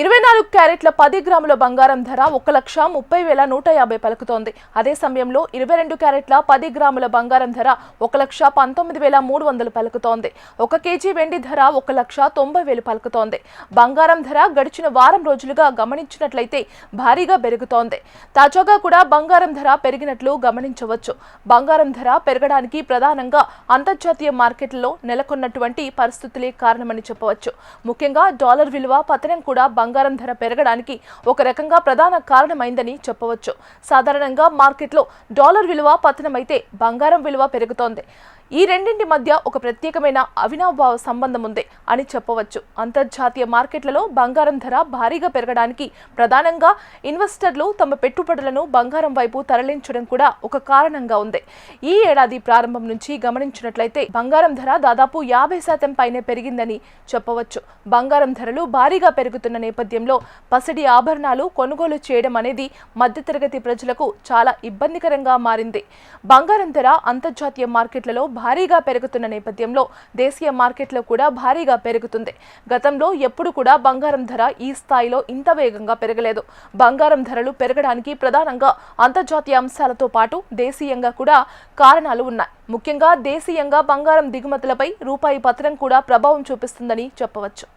ఇరవై నాలుగు క్యారెట్ల పది గ్రాముల బంగారం ధర ఒక లక్ష ముప్పై వేల నూట యాభై పలుకుతోంది. అదే సమయంలో ఇరవై రెండు క్యారెట్ల పది గ్రాముల బంగారం ధర ఒక లక్ష పంతొమ్మిది వేల మూడు వందలు పలుకుతోంది. ఒక కేజీ వెండి ధర ఒక లక్ష తొంభై వేలు పలుకుతోంది. బంగారం ధర గడిచిన వారం రోజులుగా గమనించినట్లయితే భారీగా పెరుగుతోంది. తాజాగా కూడా బంగారం ధర పెరిగినట్లు గమనించవచ్చు. బంగారం ధర పెరగడానికి ప్రధానంగా అంతర్జాతీయ మార్కెట్లో నెలకొన్నటువంటి పరిస్థితులే కారణమని చెప్పవచ్చు. ముఖ్యంగా డాలర్ విలువ పతనం కూడా బంగారం ధర పెరగడానికి ఒక రకంగా ప్రధాన కారణమైందని చెప్పవచ్చు. సాధారణంగా మార్కెట్లో డాలర్ విలువ పతనమైతే బంగారం విలువ పెరుగుతోంది. ఈ రెండింటి మధ్య ఒక ప్రత్యేకమైన అవినాభావ సంబంధం ఉంది అని చెప్పవచ్చు. అంతర్జాతీయ మార్కెట్లలో బంగారం ధర భారీగా పెరగడానికి ప్రధానంగా ఇన్వెస్టర్లు తమ పెట్టుబడులను బంగారం వైపు తరలించడం కూడా ఒక కారణంగా ఉంది. ఈ ఏడాది ప్రారంభం నుంచి గమనించినట్లయితే బంగారం ధర దాదాపు యాభై శాతం పైనే పెరిగిందని చెప్పవచ్చు. బంగారం ధరలు భారీగా పెరుగుతున్న నేపథ్యంలో పసిడి ఆభరణాలు కొనుగోలు చేయడం అనేది మధ్యతరగతి ప్రజలకు చాలా ఇబ్బందికరంగా మారింది. బంగారం ధర అంతర్జాతీయ మార్కెట్లలో భారీగా పెరుగుతున్న నేపథ్యంలో దేశీయ మార్కెట్లో కూడా భారీగా పెరుగుతుంది. గతంలో ఎప్పుడు కూడా బంగారం ధర ఈ స్థాయిలో ఇంత వేగంగా పెరగలేదు. బంగారం ధరలు పెరగడానికి ప్రధానంగా అంతర్జాతీయ అంశాలతో పాటు దేశీయంగా కూడా కారణాలు ఉన్నాయి. ముఖ్యంగా దేశీయంగా బంగారం దిగుమతులపై రూపాయి పత్రం కూడా ప్రభావం చూపిస్తుందని చెప్పవచ్చు.